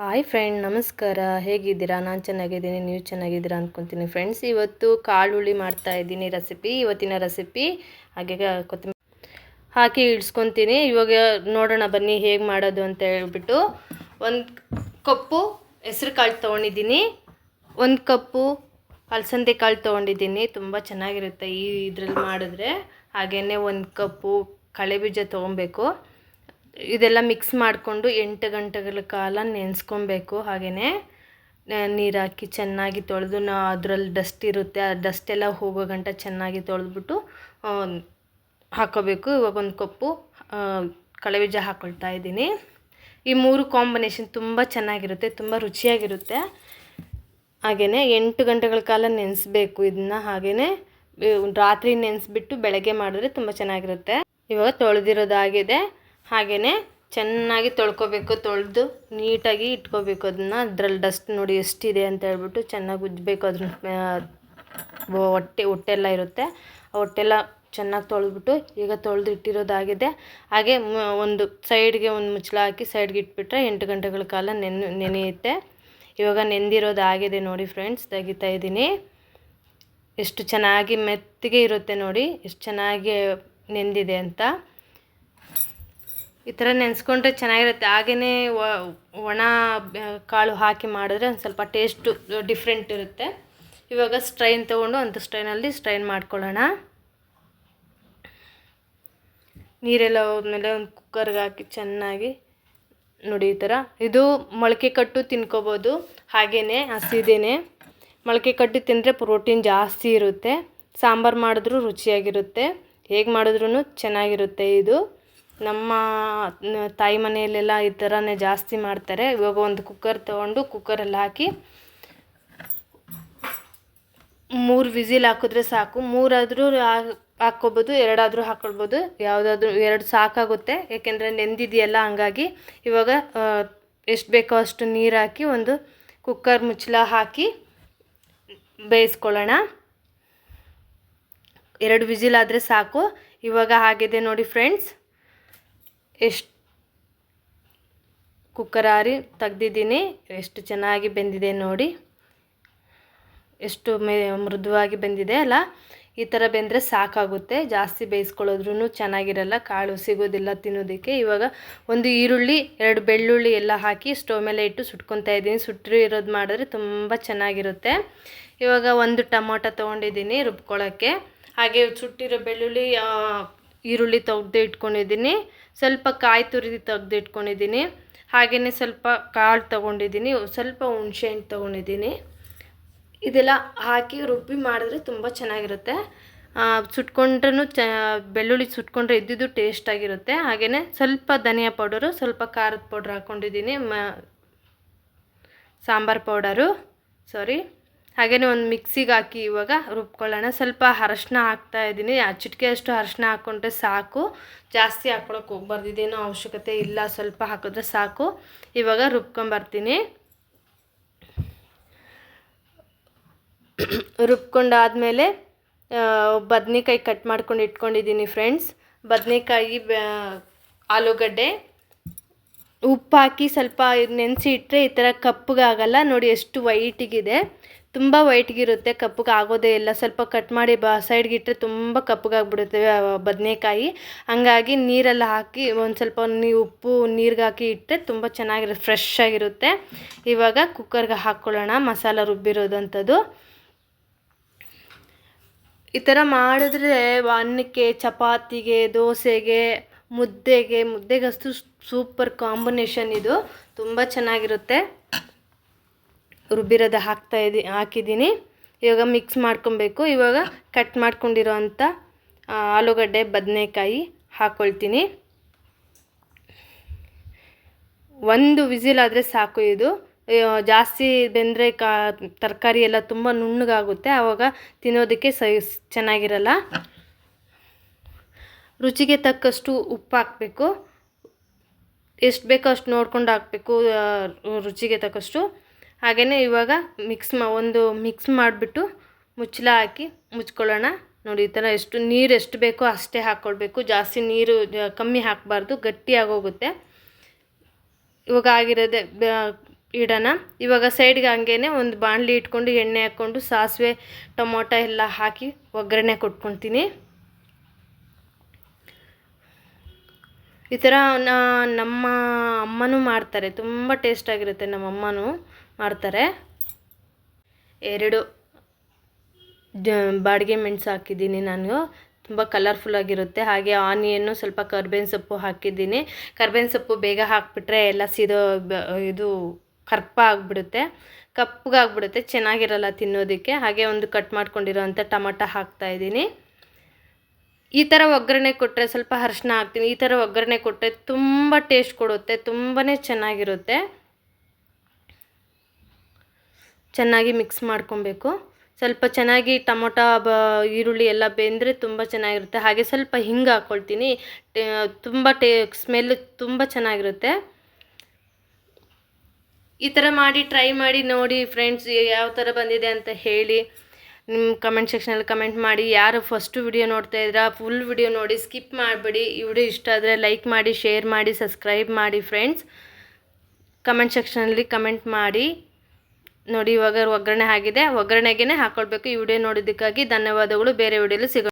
Hi friend, ನಮಸ್ಕಾರ. ಹೇಗಿದ್ದೀರಾ? ನಾನು ಚೆನ್ನಾಗಿದ್ದೀನಿ. ನೀವು ಚೆನ್ನಾಗಿದ್ದೀರಾ ಅಂದ್ಕೊತೀನಿ ಫ್ರೆಂಡ್ಸ್. ಇವತ್ತು ಕಾಳುಳ್ಳಿ ಮಾಡ್ತಾ ಇದ್ದೀನಿ ರೆಸಿಪಿ, ಇವತ್ತಿನ ರೆಸಿಪಿ. ಹಾಗೆ ಕೊತ್ತಂಬರಿ ಹಾಕಿ ಇಡ್ಸ್ಕೊತೀನಿ ಇವಾಗ ನೋಡೋಣ ಬನ್ನಿ ಹೇಗೆ ಮಾಡೋದು ಅಂತ ಹೇಳ್ಬಿಟ್ಟು. ಒಂದು ಕಪ್ಪು ಹೆಸ್ರು ಕಾಳು ತೊಗೊಂಡಿದ್ದೀನಿ. ಒಂದು ಕಪ್ಪು ಅಲಸಂದೆ ಕಾಳು ತೊಗೊಂಡಿದ್ದೀನಿ. ತುಂಬ ಚೆನ್ನಾಗಿರುತ್ತೆ ಈ ಇದ್ರಲ್ಲಿ ಮಾಡಿದ್ರೆ. ಹಾಗೆಯೇ ಒಂದು ಕಪ್ಪು ಕಳೆ ಬೀಜ ತೊಗೊಬೇಕು. ಇದೆಲ್ಲ ಮಿಕ್ಸ್ ಮಾಡಿಕೊಂಡು ಎಂಟು ಗಂಟೆಗಳ ಕಾಲ ನೆನೆಸ್ಕೊಬೇಕು. ಹಾಗೆಯೇ ನೀರು ಹಾಕಿ ಚೆನ್ನಾಗಿ ತೊಳೆದು ನಾ ಅದರಲ್ಲಿ ಡಸ್ಟ್ ಇರುತ್ತೆ, ಆ ಡಸ್ಟ್ ಎಲ್ಲ ಹೋಗೋ ಗಂಟ ಚೆನ್ನಾಗಿ ತೊಳೆದ್ಬಿಟ್ಟು ಹಾಕೋಬೇಕು. ಇವಾಗ ಒಂದು ಕಪ್ಪು ಕಳೆಬೀಜ ಹಾಕ್ಕೊಳ್ತಾ ಇದ್ದೀನಿ. ಈ ಮೂರು ಕಾಂಬಿನೇಷನ್ ತುಂಬ ಚೆನ್ನಾಗಿರುತ್ತೆ, ತುಂಬ ರುಚಿಯಾಗಿರುತ್ತೆ. ಹಾಗೆಯೇ ಎಂಟು ಗಂಟೆಗಳ ಕಾಲ ನೆನೆಸ್ಬೇಕು ಇದನ್ನ ಹಾಗೆಯೇ ರಾತ್ರಿ ನೆನೆಸ್ಬಿಟ್ಟು ಬೆಳಗ್ಗೆ ಮಾಡಿದ್ರೆ ತುಂಬ ಚೆನ್ನಾಗಿರುತ್ತೆ. ಇವಾಗ ತೊಳೆದಿರೋದಾಗಿದೆ. ಹಾಗೆಯೇ ಚೆನ್ನಾಗಿ ತೊಳ್ಕೊಬೇಕು, ತೊಳೆದು ನೀಟಾಗಿ ಇಟ್ಕೋಬೇಕು. ಅದನ್ನು ಅದ್ರಲ್ಲಿ ಡಸ್ಟ್ ನೋಡಿ ಎಷ್ಟಿದೆ ಅಂತ ಹೇಳ್ಬಿಟ್ಟು ಚೆನ್ನಾಗಿ ಉಜ್ಜಬೇಕು ಅದ್ರ ಹೊಟ್ಟೆ, ಹೊಟ್ಟೆಲ್ಲ ಇರುತ್ತೆ. ಆ ಹೊಟ್ಟೆಲ್ಲ ಚೆನ್ನಾಗಿ ತೊಳೆದ್ಬಿಟ್ಟು ಈಗ ತೊಳೆದು ಇಟ್ಟಿರೋದಾಗಿದೆ. ಹಾಗೆ ಒಂದು ಸೈಡ್ಗೆ ಒಂದು ಮುಚ್ಚಳ ಹಾಕಿ ಸೈಡ್ಗೆ ಇಟ್ಬಿಟ್ರೆ ಎಂಟು ಗಂಟೆಗಳ ಕಾಲ ನೆನೆ, ನೆನೆಯುತ್ತೆ. ಇವಾಗ ನೆಂದಿರೋದಾಗಿದೆ ನೋಡಿ ಫ್ರೆಂಡ್ಸ್ ತೆಗಿತಾ ಇದ್ದೀನಿ. ಎಷ್ಟು ಚೆನ್ನಾಗಿ ಮೆತ್ತಗೆ ಇರುತ್ತೆ ನೋಡಿ, ಎಷ್ಟು ಚೆನ್ನಾಗಿ ನೆಂದಿದೆ ಅಂತ. ಈ ಥರ ನೆನೆಸ್ಕೊಂಡ್ರೆ ಚೆನ್ನಾಗಿರುತ್ತೆ. ಹಾಗೆಯೇ ಒಣ ಕಾಳು ಹಾಕಿ ಮಾಡಿದ್ರೆ ಒಂದು ಸ್ವಲ್ಪ ಟೇಸ್ಟು ಡಿಫ್ರೆಂಟ್ ಇರುತ್ತೆ. ಇವಾಗ ಸ್ಟ್ರೈನ್ ತೊಗೊಂಡು ಅಂಥ ಸ್ಟ್ರೈನಲ್ಲಿ ಸ್ಟ್ರೈನ್ ಮಾಡ್ಕೊಳ್ಳೋಣ. ನೀರೆಲ್ಲ ಹೋದ್ಮೇಲೆ ಒಂದು ಕುಕ್ಕರ್ಗೆ ಹಾಕಿ ಚೆನ್ನಾಗಿ ನೋಡಿ ಈ ಥರ. ಇದು ಮೊಳಕೆ ಕಟ್ಟು ತಿನ್ಕೋಬೋದು. ಹಾಗೆಯೇ ಹಸಿದೇನೆ. ಮೊಳಕೆ ಕಟ್ಟು ತಿಂದರೆ ಪ್ರೋಟೀನ್ ಜಾಸ್ತಿ ಇರುತ್ತೆ. ಸಾಂಬಾರು ಮಾಡಿದ್ರೂ ರುಚಿಯಾಗಿರುತ್ತೆ. ಹೇಗೆ ಮಾಡಿದ್ರೂ ಚೆನ್ನಾಗಿರುತ್ತೆ ಇದು. ನಮ್ಮ ತಾಯಿ ಮನೆಯಲ್ಲೆಲ್ಲ ಈ ಥರನೇ ಜಾಸ್ತಿ ಮಾಡ್ತಾರೆ. ಇವಾಗ ಒಂದು ಕುಕ್ಕರ್ ತೊಗೊಂಡು ಕುಕ್ಕರಲ್ಲಿ ಹಾಕಿ ಮೂರು ವಿಸಿಲ್ ಹಾಕಿದ್ರೆ ಸಾಕು. ಮೂರಾದರೂ ಹಾಕ್ಕೊಬೋದು, ಎರಡಾದರೂ ಹಾಕ್ಕೊಳ್ಬೋದು ಯಾವುದಾದ್ರೂ ಎರಡು ಸಾಕಾಗುತ್ತೆ. ಏಕೆಂದರೆ ನೆಂದಿದೆಯಲ್ಲ, ಹಂಗಾಗಿ ಇವಾಗ ಎಷ್ಟು ಬೇಕೋ ಅಷ್ಟು ನೀರು ಹಾಕಿ ಒಂದು ಕುಕ್ಕರ್ ಮುಚ್ಚಳ ಹಾಕಿ ಬೇಯಿಸ್ಕೊಳ್ಳೋಣ. ಎರಡು ವಿಸಿಲ್ ಆದರೆ ಸಾಕು. ಇವಾಗ ಆಗಿದೆ ನೋಡಿ ಫ್ರೆಂಡ್ಸ್ ಎಷ್ಟು ಕುಕ್ಕರ್ ಹಾರಿ ತೆಗ್ದಿದ್ದೀನಿ, ಎಷ್ಟು ಚೆನ್ನಾಗಿ ಬೆಂದಿದೆ ನೋಡಿ. ಎಷ್ಟು ಮೇ ಮೃದುವಾಗಿ ಬೆಂದಿದೆ ಅಲ್ಲ, ಈ ಥರ ಬೆಂದರೆ ಸಾಕಾಗುತ್ತೆ. ಜಾಸ್ತಿ ಬೇಯಿಸ್ಕೊಳ್ಳೋದ್ರೂ ಚೆನ್ನಾಗಿರಲ್ಲ, ಕಾಳು ಸಿಗೋದಿಲ್ಲ ತಿನ್ನೋದಕ್ಕೆ. ಇವಾಗ ಒಂದು ಈರುಳ್ಳಿ, ಎರಡು ಬೆಳ್ಳುಳ್ಳಿ ಎಲ್ಲ ಹಾಕಿ ಸ್ಟವ್ ಮೇಲೆ ಇಟ್ಟು ಸುಟ್ಕೊತಾ ಇದ್ದೀನಿ. ಸುಟ್ಟರು ಇರೋದು ಮಾಡಿದ್ರೆ ತುಂಬ ಚೆನ್ನಾಗಿರುತ್ತೆ. ಇವಾಗ ಒಂದು ಟೊಮೊಟೊ ತೊಗೊಂಡಿದ್ದೀನಿ ರುಬ್ಕೊಳ್ಳೋಕ್ಕೆ. ಹಾಗೆ ಸುಟ್ಟಿರೋ ಬೆಳ್ಳುಳ್ಳಿ ಈರುಳ್ಳಿ ತೆಗ್ದು ಇಟ್ಕೊಂಡಿದ್ದೀನಿ. ಸ್ವಲ್ಪ ಕಾಯಿ ತುರಿದು ತೆಗ್ದು ಇಟ್ಕೊಂಡಿದ್ದೀನಿ. ಹಾಗೆಯೇ ಸ್ವಲ್ಪ ಕಾಳು ತೊಗೊಂಡಿದ್ದೀನಿ. ಸ್ವಲ್ಪ ಹುಣಸೆಹಣ್ಣು ತೊಗೊಂಡಿದ್ದೀನಿ. ಇದೆಲ್ಲ ಹಾಕಿ ರುಬ್ಬಿ ಮಾಡಿದ್ರೆ ತುಂಬ ಚೆನ್ನಾಗಿರುತ್ತೆ. ಸುಟ್ಕೊಂಡ್ರೂ ಚ, ಬೆಳ್ಳುಳ್ಳಿ ಸುಟ್ಕೊಂಡ್ರೆ ಇದ್ದಿದ್ದು ಟೇಸ್ಟಾಗಿರುತ್ತೆ ಹಾಗೆಯೇ ಸ್ವಲ್ಪ ಧನಿಯಾ ಪೌಡರು, ಸ್ವಲ್ಪ ಖಾರದ ಪೌಡ್ರ್ ಹಾಕ್ಕೊಂಡಿದ್ದೀನಿ ಮ, ಸಾಂಬಾರು ಪೌಡರು ಸಾರಿ ಹಾಗೆಯೇ ಒಂದು ಮಿಕ್ಸಿಗೆ ಹಾಕಿ ಇವಾಗ ರುಬ್ಕೊಳ್ಳೋಣ. ಸ್ವಲ್ಪ ಅರಶಿನ ಹಾಕ್ತಾ ಇದ್ದೀನಿ. ಚಿಟಿಕೆ ಅಷ್ಟು ಅರಶಿನ ಹಾಕ್ಕೊಂಡ್ರೆ ಸಾಕು. ಜಾಸ್ತಿ ಹಾಕ್ಕೊಳಕ್ಕೆ ಹೋಗ್ಬಾರ್ದು. ಇದೇನೋ ಅವಶ್ಯಕತೆ ಇಲ್ಲ. ಸ್ವಲ್ಪ ಹಾಕಿದ್ರೆ ಸಾಕು. ಇವಾಗ ರುಬ್ಕೊಂಬರ್ತೀನಿ. ರುಬ್ಕೊಂಡಾದಮೇಲೆ ಬದನೆಕಾಯಿ ಕಟ್ ಮಾಡ್ಕೊಂಡು ಇಟ್ಕೊಂಡಿದ್ದೀನಿ ಫ್ರೆಂಡ್ಸ್. ಬದನೆಕಾಯಿ ಆಲೂಗಡ್ಡೆ. ಉಪ್ಪು ಹಾಕಿ ಸ್ವಲ್ಪ ನೆನೆಸಿ ಇಟ್ಟರೆ ಈ ಥರ ಕಪ್ಪಗಾಗಲ್ಲ ನೋಡಿ ಎಷ್ಟು ವೈಟಿಗಿದೆ. ತುಂಬ ವೈಟ್ಗಿರುತ್ತೆ ಕಪ್ಪಗೆ ಆಗೋದೇ ಇಲ್ಲ. ಸ್ವಲ್ಪ ಕಟ್ ಮಾಡಿ ಬ ಸೈಡ್ಗೆ ಇಟ್ಟರೆ ತುಂಬ ಕಪ್ಪಗಾಗ್ಬಿಡುತ್ತೆ ಬದನೇಕಾಯಿ. ಹಂಗಾಗಿ ನೀರೆಲ್ಲ ಹಾಕಿ ಒಂದು ಸ್ವಲ್ಪ ನೀ, ಉಪ್ಪು, ನೀರಿಗೆ ಹಾಕಿ ಇಟ್ಟರೆ ತುಂಬ ಚೆನ್ನಾಗಿರು ಫ್ರೆಶ್ ಆಗಿರುತ್ತೆ. ಇವಾಗ ಕುಕ್ಕರ್ಗೆ ಹಾಕ್ಕೊಳ್ಳೋಣ ಮಸಾಲ ರುಬ್ಬಿರೋದಂಥದ್ದು. ಈ ಥರ ಮಾಡಿದ್ರೆ ಅನ್ನಕ್ಕೆ, ಚಪಾತಿಗೆ, ದೋಸೆಗೆ, ಮುದ್ದೆಗೆ, ಮುದ್ದೆಗಷ್ಟು ಸೂಪರ್ ಕಾಂಬಿನೇಷನ್ ಇದು. ತುಂಬ ಚೆನ್ನಾಗಿರುತ್ತೆ. ರುಬ್ಬಿರೋದ ಹಾಕ್ತಾ ಇದ್ದೀನಿ ಹಾಕಿದ್ದೀನಿ. ಇವಾಗ ಮಿಕ್ಸ್ ಮಾಡ್ಕೊಬೇಕು. ಇವಾಗ ಕಟ್ ಮಾಡ್ಕೊಂಡಿರೋ ಅಂಥ ಆಲೂಗಡ್ಡೆ, ಬದನೆಕಾಯಿ ಹಾಕ್ಕೊಳ್ತೀನಿ ಒಂದು ವಿಸಿಲ್ ಆದರೆ ಸಾಕು ಇದು. ಜಾಸ್ತಿ ಬೆಂದರೆ ಕಾ, ತರಕಾರಿ ಎಲ್ಲ ತುಂಬ ನುಣ್ಣಗಾಗುತ್ತೆ. ಆವಾಗ ತಿನ್ನೋದಕ್ಕೆ ಸೈ, ಚೆನ್ನಾಗಿರಲ್ಲ. ರುಚಿಗೆ ತಕ್ಕಷ್ಟು ಉಪ್ಪು ಹಾಕಬೇಕು. ಎಷ್ಟು ಬೇಕೋ ಅಷ್ಟು ನೋಡ್ಕೊಂಡು ಹಾಕಬೇಕು ರುಚಿಗೆ ತಕ್ಕಷ್ಟು. ಹಾಗೆಯೇ ಇವಾಗ ಮಿಕ್ಸ್ ಮಾ, ಒಂದು ಮಿಕ್ಸ್ ಮಾಡಿಬಿಟ್ಟು ಮುಚ್ಚಳ ಹಾಕಿ ಮುಚ್ಕೊಳ್ಳೋಣ. ನೋಡಿ, ಈ ಥರ ಎಷ್ಟು ನೀರು ಎಷ್ಟು ಬೇಕೋ ಅಷ್ಟೇ ಹಾಕ್ಕೊಳ್ಬೇಕು. ಜಾಸ್ತಿ ನೀರು ಕಮ್ಮಿ ಹಾಕಬಾರ್ದು, ಗಟ್ಟಿಯಾಗೋಗುತ್ತೆ. ಇವಾಗ ಆಗಿರೋದೆ ಇಡೋಣ. ಇವಾಗ ಸೈಡ್ಗೆ ಹಂಗೇ ಒಂದು ಬಾಣಲಿ ಇಟ್ಕೊಂಡು, ಎಣ್ಣೆ ಹಾಕ್ಕೊಂಡು, ಸಾಸಿವೆ, ಟೊಮೊಟೊ ಎಲ್ಲ ಹಾಕಿ ಒಗ್ಗರಣೆ ಕೊಟ್ಕೊತೀನಿ ಈ ಥರ ನಮ್ಮ ಅಮ್ಮನೂ ಮಾಡ್ತಾರೆ. ತುಂಬ ಟೇಸ್ಟಾಗಿರುತ್ತೆ ನಮ್ಮ ಅಮ್ಮನೂ ಮಾಡ್ತಾರೆ. ಎರಡು ಬಾಡಿಗೆ ಮೆಣಸು ಹಾಕಿದ್ದೀನಿ ನಾನು. ತುಂಬ ಕಲರ್ಫುಲ್ಲಾಗಿರುತ್ತೆ ಹಾಗೆ ಆನಿಯನ್ನು ಸ್ವಲ್ಪ ಕರ್ಬೇವಿನ ಸೊಪ್ಪು ಹಾಕಿದ್ದೀನಿ. ಕರ್ಬೇವಿನ ಸೊಪ್ಪು ಬೇಗ ಹಾಕಿಬಿಟ್ರೆ ಎಲ್ಲ ಸೀದೋ ಇದು ಕರ್ಪ ಆಗಿಬಿಡುತ್ತೆ. ಕಪ್ಪಗಾಗ್ಬಿಡುತ್ತೆ ಚೆನ್ನಾಗಿರಲ್ಲ ತಿನ್ನೋದಕ್ಕೆ. ಹಾಗೆ ಒಂದು ಕಟ್ ಮಾಡ್ಕೊಂಡಿರೋಂಥ ಟೊಮಟ ಹಾಕ್ತಾಯಿದ್ದೀನಿ ಈ ಥರ ಒಗ್ಗರಣೆ ಕೊಟ್ಟರೆ ಸ್ವಲ್ಪ ಅರಿಶಿನ ಹಾಕ್ತೀನಿ. ಈ ಥರ ಒಗ್ಗರಣೆ ಕೊಟ್ಟರೆ ತುಂಬ ಟೇಸ್ಟ್ ಕೊಡುತ್ತೆ. ತುಂಬಾ ಚೆನ್ನಾಗಿರುತ್ತೆ. ಚೆನ್ನಾಗಿ ಮಿಕ್ಸ್ ಮಾಡ್ಕೊಬೇಕು. ಸ್ವಲ್ಪ ಚೆನ್ನಾಗಿ ಟೊಮೊಟೊ, ಬ, ಈರುಳ್ಳಿ ಎಲ್ಲ ಬೆಂದರೆ ತುಂಬ ಚೆನ್ನಾಗಿರುತ್ತೆ. ಹಾಗೆ ಸ್ವಲ್ಪ ಹಿಂಗೆ ಹಾಕ್ಕೊಳ್ತೀನಿ ತುಂಬ ಟೇ ಸ್ಮೆಲ್ ತುಂಬ ಚೆನ್ನಾಗಿರುತ್ತೆ. ಈ ಥರ ಮಾಡಿ ಟ್ರೈ ಮಾಡಿ ನೋಡಿ ಫ್ರೆಂಡ್ಸ್ ಯಾವ ಥರ ಬಂದಿದೆ ಅಂತ ಹೇಳಿ ನಿಮ್ಮ ಕಮೆಂಟ್ ಸೆಕ್ಷನಲ್ಲಿ ಕಮೆಂಟ್ ಮಾಡಿ. ಯಾರು ಫಸ್ಟು ವಿಡಿಯೋ ನೋಡ್ತಾ ಇದ್ದೀರಾ ಫುಲ್ ವಿಡಿಯೋ ನೋಡಿ ಸ್ಕಿಪ್ ಮಾಡಿಬಿಡಿ. ಈ ವಿಡಿಯೋ ಇಷ್ಟ ಆದರೆ ಲೈಕ್ ಮಾಡಿ ಶೇರ್ ಮಾಡಿ ಸಬ್ಸ್ಕ್ರೈಬ್ ಮಾಡಿ ಫ್ರೆಂಡ್ಸ್ ಕಮೆಂಟ್ ಸೆಕ್ಷನಲ್ಲಿ ಕಮೆಂಟ್ ಮಾಡಿ. ನೋಡಿ ಇವಾಗ ಒಗ್ಗರಣೆ ಆಗಿದೆ. ಒಗ್ಗರಣೆಗೆ ಹಾಕೊಳ್ಬೇಕು. ಈ ವಿಡಿಯೋ ನೋಡಿದ್ದಕ್ಕಾಗಿ ಧನ್ಯವಾದಗಳು. ಬೇರೆ ವಿಡಿಯೋಲಿ ಸಿಗೋ